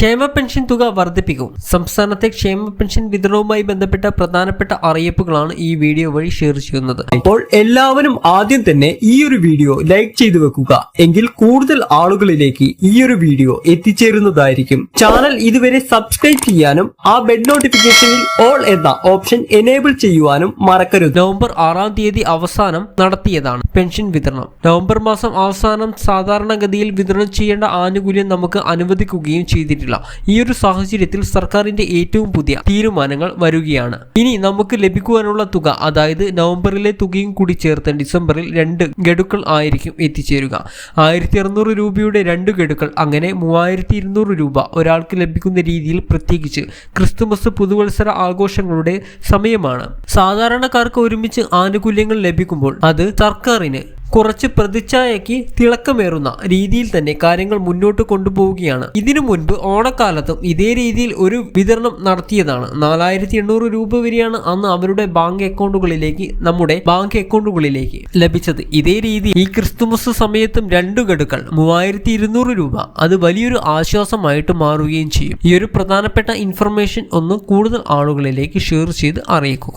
ക്ഷേമ പെൻഷൻ തുക വർദ്ധിപ്പിക്കും. സംസ്ഥാനത്തെ ക്ഷേമ പെൻഷൻ വിതരണവുമായി ബന്ധപ്പെട്ട പ്രധാനപ്പെട്ട അറിയിപ്പുകളാണ് ഈ വീഡിയോ വഴി ഷെയർ ചെയ്യുന്നത്. അപ്പോൾ എല്ലാവരും ആദ്യം തന്നെ ഈ ഒരു വീഡിയോ ലൈക്ക് ചെയ്തു വെക്കുക. എങ്കിൽ കൂടുതൽ ആളുകളിലേക്ക് ഈ ഒരു വീഡിയോ എത്തിച്ചേരുന്നതായിരിക്കും. ചാനൽ ഇതുവരെ സബ്സ്ക്രൈബ് ചെയ്യാനും ആ ബെഡ് നോട്ടിഫിക്കേഷനിൽ ഓൾ എന്ന ഓപ്ഷൻ എനേബിൾ ചെയ്യുവാനും മറക്കരുത്. നവംബർ ആറാം തീയതി അവസാനം നടത്തിയതാണ് പെൻഷൻ വിതരണം. നവംബർ മാസം അവസാനം സാധാരണഗതിയിൽ വിതരണം ചെയ്യേണ്ട ആനുകൂല്യം നമുക്ക് അനുവദിക്കുകയും ചെയ്തിട്ടില്ല ഈ ഒരു സാഹചര്യത്തിൽ സർക്കാരിന്റെ ഏറ്റവും പുതിയ തീരുമാനങ്ങൾ വരികയാണ്. ഇനി നമുക്ക് ലഭിക്കുവാനുള്ള തുക അതായത് നവംബറിലെ തുകയും കൂടി ചേർത്ത് ഡിസംബറിൽ രണ്ട് ഗഡുക്കൾ ആയിരിക്കും എത്തിച്ചേരുക. ആയിരത്തി അറുന്നൂറ് രൂപയുടെ രണ്ട് ഗഡുക്കൾ അങ്ങനെ മൂവായിരത്തി ഇരുന്നൂറ് രൂപ ഒരാൾക്ക് ലഭിക്കുന്ന രീതിയിൽ പ്രത്യേകിച്ച് ക്രിസ്തുമസ് പുതുവത്സര ആഘോഷങ്ങളുടെ സമയമാണ്. സാധാരണക്കാർക്ക് ഒരുമിച്ച് ആനുകൂല്യങ്ങൾ ലഭിക്കുമ്പോൾ അത് സർക്കാരിന് കുറച്ച് പ്രതിച്ഛായയ്ക്ക് തിളക്കമേറുന്ന രീതിയിൽ തന്നെ കാര്യങ്ങൾ മുന്നോട്ട് കൊണ്ടുപോവുകയാണ്. ഇതിനു മുൻപ് ഓണക്കാലത്തും ഇതേ രീതിയിൽ ഒരു വിതരണം നടത്തിയതാണ്. നാലായിരത്തി എണ്ണൂറ് രൂപ വരെയാണ് അന്ന് അവരുടെ ബാങ്ക് അക്കൗണ്ടുകളിലേക്ക് നമ്മുടെ ബാങ്ക് അക്കൗണ്ടുകളിലേക്ക് ലഭിച്ചത്. ഇതേ രീതി ഈ ക്രിസ്തുമസ് സമയത്തും രണ്ടു ഗഡുക്കൾ മൂവായിരത്തി ഇരുന്നൂറ് രൂപ അത് വലിയൊരു ആശ്വാസമായിട്ട് മാറുകയും ചെയ്യും. ഈ ഒരു പ്രധാനപ്പെട്ട ഇൻഫർമേഷൻ ഒന്ന് കൂടുതൽ ആളുകളിലേക്ക് ഷെയർ ചെയ്ത് അറിയിക്കുക.